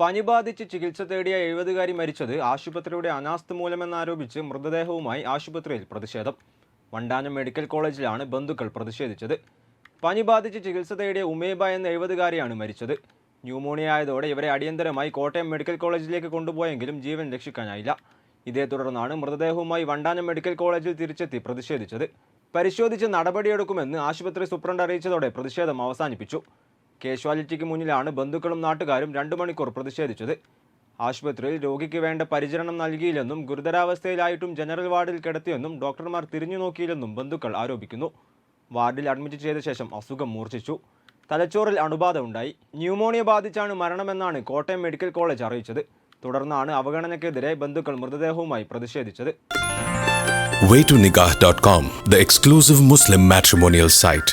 പനി ബാധിച്ച് ചികിത്സ തേടിയ എഴുപതുകാരി മരിച്ചത് ആശുപത്രിയുടെ അനാസ്ഥ മൂലമെന്നാരോപിച്ച് മൃതദേഹവുമായി ആശുപത്രിയിൽ പ്രതിഷേധം. വണ്ടാനം മെഡിക്കൽ കോളേജിലാണ് ബന്ധുക്കൾ പ്രതിഷേധിച്ചത്. പനി ബാധിച്ച് ചികിത്സ തേടിയ ഉമേബ എന്ന എഴുപതുകാരിയാണ് മരിച്ചത്. ന്യൂമോണിയ ആയതോടെ ഇവരെ അടിയന്തരമായി കോട്ടയം മെഡിക്കൽ കോളേജിലേക്ക് കൊണ്ടുപോയെങ്കിലും ജീവൻ രക്ഷിക്കാനായില്ല. ഇതേ തുടർന്നാണ് മൃതദേഹവുമായി വണ്ടാനം മെഡിക്കൽ കോളേജിൽ തിരിച്ചെത്തി പ്രതിഷേധിച്ചത്. പരിശോധിച്ച് നടപടിയെടുക്കുമെന്ന് ആശുപത്രി സൂപ്രണ്ട് അറിയിച്ചതോടെ പ്രതിഷേധം അവസാനിപ്പിച്ചു. കേഷ്വാലിറ്റിക്ക് മുന്നിലാണ് ബന്ധുക്കളും നാട്ടുകാരും രണ്ടു മണിക്കൂർ പ്രതിഷേധിച്ചത്. ആശുപത്രിയിൽ രോഗിക്ക് വേണ്ട പരിചരണം നൽകിയില്ലെന്നും ഗുരുതരാവസ്ഥയിലായിട്ടും ജനറൽ വാർഡിൽ കിടത്തിയെന്നും ഡോക്ടർമാർ തിരിഞ്ഞു നോക്കിയില്ലെന്നും ബന്ധുക്കൾ ആരോപിക്കുന്നു. വാർഡിൽ അഡ്മിറ്റ് ചെയ്ത ശേഷം അസുഖം മൂർച്ഛിച്ചു. തലച്ചോറിൽ അണുബാധ ഉണ്ടായി ന്യൂമോണിയ ബാധിച്ചാണ് മരണമെന്നാണ് കോട്ടയം മെഡിക്കൽ കോളേജ് അറിയിച്ചത്. തുടർന്നാണ് അവഗണനയ്ക്കെതിരെ ബന്ധുക്കൾ മൃതദേഹവുമായി പ്രതിഷേധിച്ചത്. Waytonikah.com, the exclusive Muslim matrimonial site.